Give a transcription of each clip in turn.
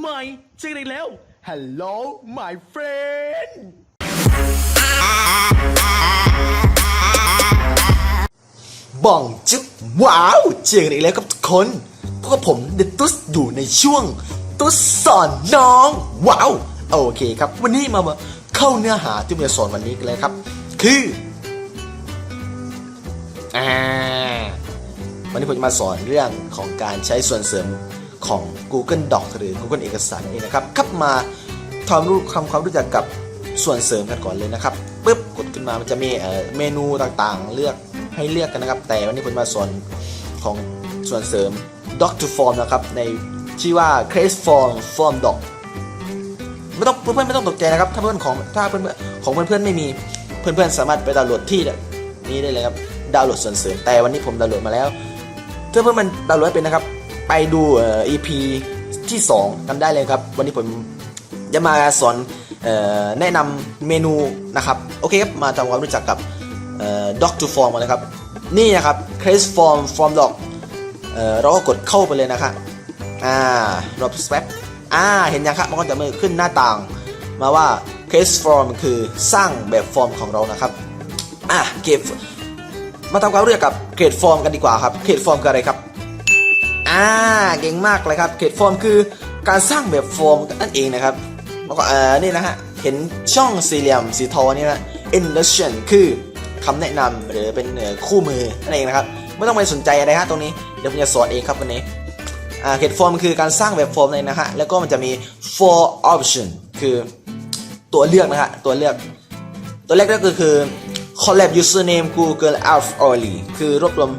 ไม่เจอกันอีกแล้ว Hello my friend บ้องจึ๊บว้าว เจอกันอีกแล้วครับทุกคนพวกบผมเดตุสอยู่ในช่วง ตุสสอนน้อง ว้าว โอเคครับ วันนี้มามาเข้าเนื้อหาที่ผมจะสอนวันนี้กันเลยครับ คืออ่าวันนี้ผมจะมาสอนเรื่องของการใช้ส่วนเสริม ของ Google Docs หรือ Google เอกสารเองนะครับครับมาทำรู้คำความรู้จักกับส่วนเสริมกันก่อนเลยนะครับปึ๊บกดขึ้นมามันจะมีเมนูต่างๆ เลือกให้เลือกกันนะครับ แต่วันนี้ผมมาสอนของส่วนเสริม Doc to Form นะครับในชื่อว่า Create Form Form Doc ไม่ต้องเพื่อนๆไม่ต้องตกใจนะครับถ้าเพื่อนของถ้าเพื่อนๆของเพื่อนๆไม่มีเพื่อนๆสามารถไปดาวน์โหลดที่นี้ได้เลยครับดาวน์โหลดส่วนเสริมแต่วันนี้ผมดาวน์โหลดมาแล้วถ้าเพื่อนมันดาวน์โหลดเป็นนะครับ ไปดูเอ่อ EP ที่ 2 กันได้เลยครับ วันนี้ผมจะมาสอนเออแนะนำเมนูนะครับ โอเคครับ มาทำความรู้จักกับเออ doc to form กันเลยครับ นี่นะครับ create form form doc เเราก็กดเข้าไปเลยนะครับอ่ารอบแป๊บอ่า เห็นยังครับ มันก็จะมือขึ้นหน้าต่าง มาว่า create form คือสร้างแบบฟอร์มของเรานะครับ อะเก็บมาทำความรู้จักกับเกรดฟอร์มกันดีกว่าครับเกรดฟอร์มคืออะไรครับ อ่าเก่งมากเลยครับเกรดฟอร์มคือการสร้างแบบฟอร์มนั่นเองนะครับแล้วก็เออนี่นะฮะเห็นช่องสี่เหลี่ยมสีทองนี่นะ Induction คือคำแนะนำหรือเป็นคู่มือนั่นเองนะครับไม่ต้องไปสนใจอะไรฮะตรงนี้เดี๋ยวผมจะสอนเองครับวันนี้อ่าเกรดฟอร์มคือการสร้างแบบฟอร์มเลยนะฮะแล้วก็มันจะมี for option คือตัวเลือกนะฮะตัวเลือก ตัวแรกก็คือ collab username Google Apps only คือรวบรวม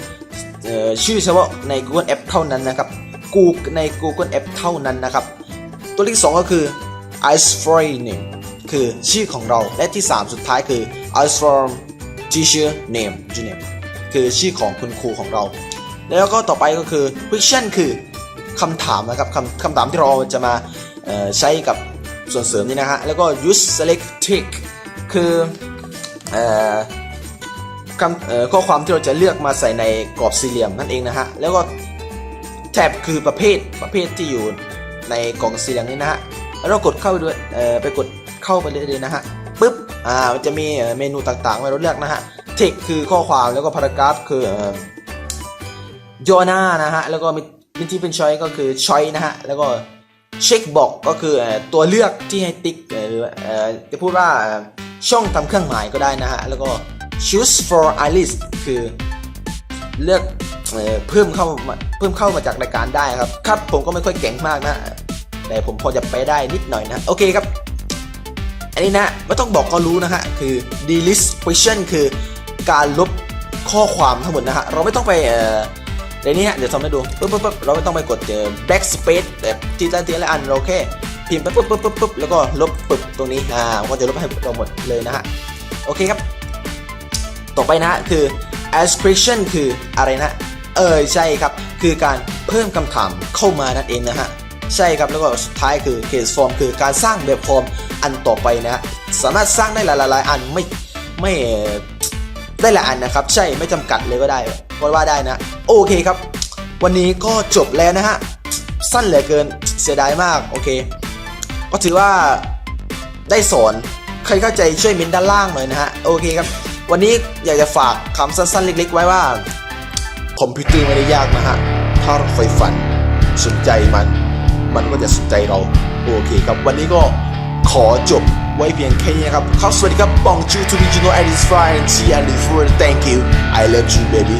ชื่อเฉพาะใน Google App เท่านั้นนะครับ Google ใน Google App เท่านั้นนะครับ ตัวที่สองก็คือ ice for name คือชื่อของเราและที่ 3 สุดท้ายคือ ice for teacher name teacher name คือชื่อของคุณครูของเรา แล้วก็ต่อไปก็คือ question คือคำถามนะครับคำคำถามที่เราจะมาใช้กับส่วนเสริมนี้นะฮะแล้วก็ use select tick คืออ ข้อความที่เราจะเลือกมาใส่ในกรอบสี่เหลี่ยมนั่นเองนะฮะ แล้วก็แท็บคือประเภทประเภทที่อยู่ในกล่องสี่เหลี่ยมนี้นะฮะ แล้วเรากดเข้าไปด้วยไปกดเข้าไปเลยเลยนะฮะปึ๊บ อ่า มันจะมีเมนูต่างๆให้เราเลือกนะฮะ text คือข้อความแล้วก็ paragraph คือเอ่อโยนานะฮะ แล้วก็มีมีที่เป็นช้อยก็คือช้อยนะฮะ แล้วก็เช็คบอกก็คือตัวเลือกที่ให้ติ๊กหรือจะพูดว่าช่องทำเครื่องหมายก็ได้นะฮะ แล้วก็ choose for iris คือเลือกเออเพิ่มเข้ามาเพิ่มเข้ามาจากรายการได้ครับ ครับผมก็ไม่ค่อยเก่งมากนะ แต่ผมพอจะไปได้นิดหน่อยนะ โอเคครับ อันนี้นะไม่ต้องบอกก็รู้นะฮะ คือ delete question คือการลบข้อความทั้งหมดนะฮะ เราไม่ต้องไปเอ่อในนี้ฮะ เดี๋ยวทำให้ดูปุ๊บปุ๊บปุ๊บเราไม่ต้องไปกดเจอ backspace แบบทีละทีละอันเราแค่พิมพ์ไปปุ๊บปุ๊บปุ๊บปุ๊บแล้วก็ลบปุ๊บตรงนี้ อ่ามันก็จะลบให้เราหมดเลยนะฮะ โอเคครับ ต่อไปนะคือ expression คืออะไรนะ เออใช่ครับ คือการเพิ่มคำถามเข้ามานั่นเองนะฮะ ใช่ครับ แล้วก็สุดท้ายคือ case form คือการสร้างแบบฟอร์มอันต่อไปนะฮะสามารถสร้างได้หลายๆอันไม่ไม่ได้หลายอันนะครับ ใช่ไม่จำกัดเลยก็ได้ก็ว่าได้นะ โอเคครับ วันนี้ก็จบแล้วนะฮะ สั้นเหลือเกินเสียดายมาก โอเค ก็ถือว่าได้สอนใครเข้าใจช่วยเมนด้านล่างหน่อยนะฮะ โอเคครับ วันนี้อยากจะฝากคำสั้นๆ เล็ก ๆ ไว้ว่า คอมพิวเตอร์ไม่ได้ยากนะฮะ ถ้าเราใฝ่ฝันสนใจมัน มันก็จะสนใจเรา โอเคครับ วันนี้ก็ขอจบไว้เพียงแค่นี้นะครับครับสวัสดีครับปองจูทูบิจูโนแอดิสฟรายซีแอนด์ฟูร์ thank you I love you baby